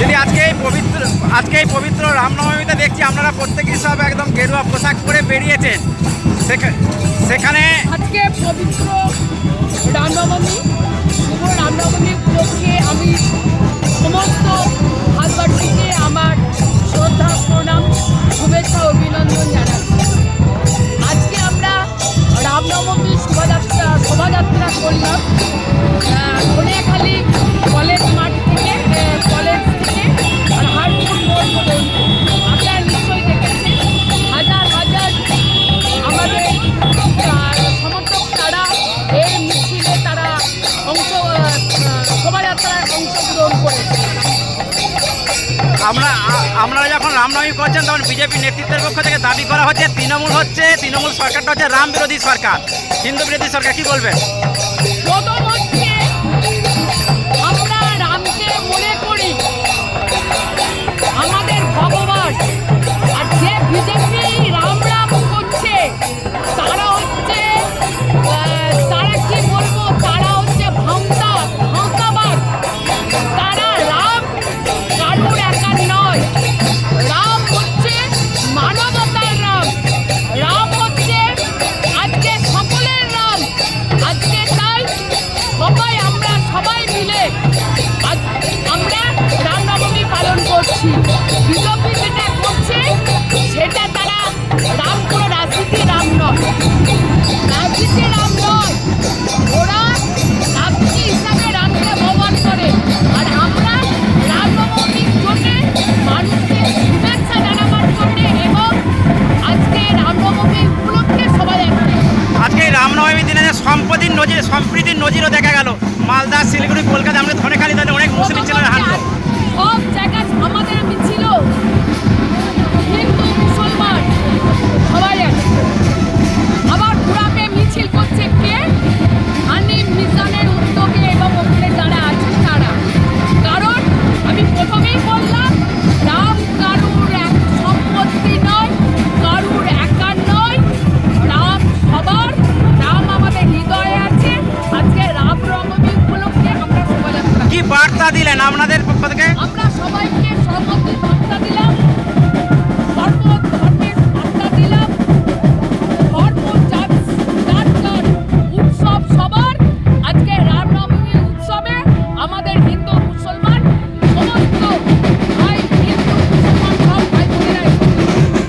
যদি আজকে এই পবিত্র আজকে এই পবিত্র রামনবমীতে দেখছি আপনারা প্রত্যেকেই সব একদম গেরুয়া পোশাক পরে বেরিয়েছেন। সেখানে আজকে পবিত্র রামনবমী, শুভ রামনবমী উপলক্ষে আমি সমস্ত ভারতবাসীকে আমার শ্রদ্ধা, প্রণাম, শুভেচ্ছা, অভিনন্দন জানাচ্ছি আজকে আমরা রামনবমী শোভাযাত্রা শোভাযাত্রা করলাম। আমরা আপনারা যখন রামনবমী করছেন, তখন বিজেপি নেতৃত্বের পক্ষ থেকে দাবি করা হচ্ছে, তৃণমূল হচ্ছে, তৃণমূল সরকারটা হচ্ছে রাম বিরোধী সরকার, হিন্দু বিরোধী সরকার, কি বলবেন? নজির সম্প্রীতির নজিরও দেখা কি বার্তা দিলেন আপনাদের পক্ষ থেকে? আমরা সবাইকে সর্বোচ্চ বার্তা দিলাম।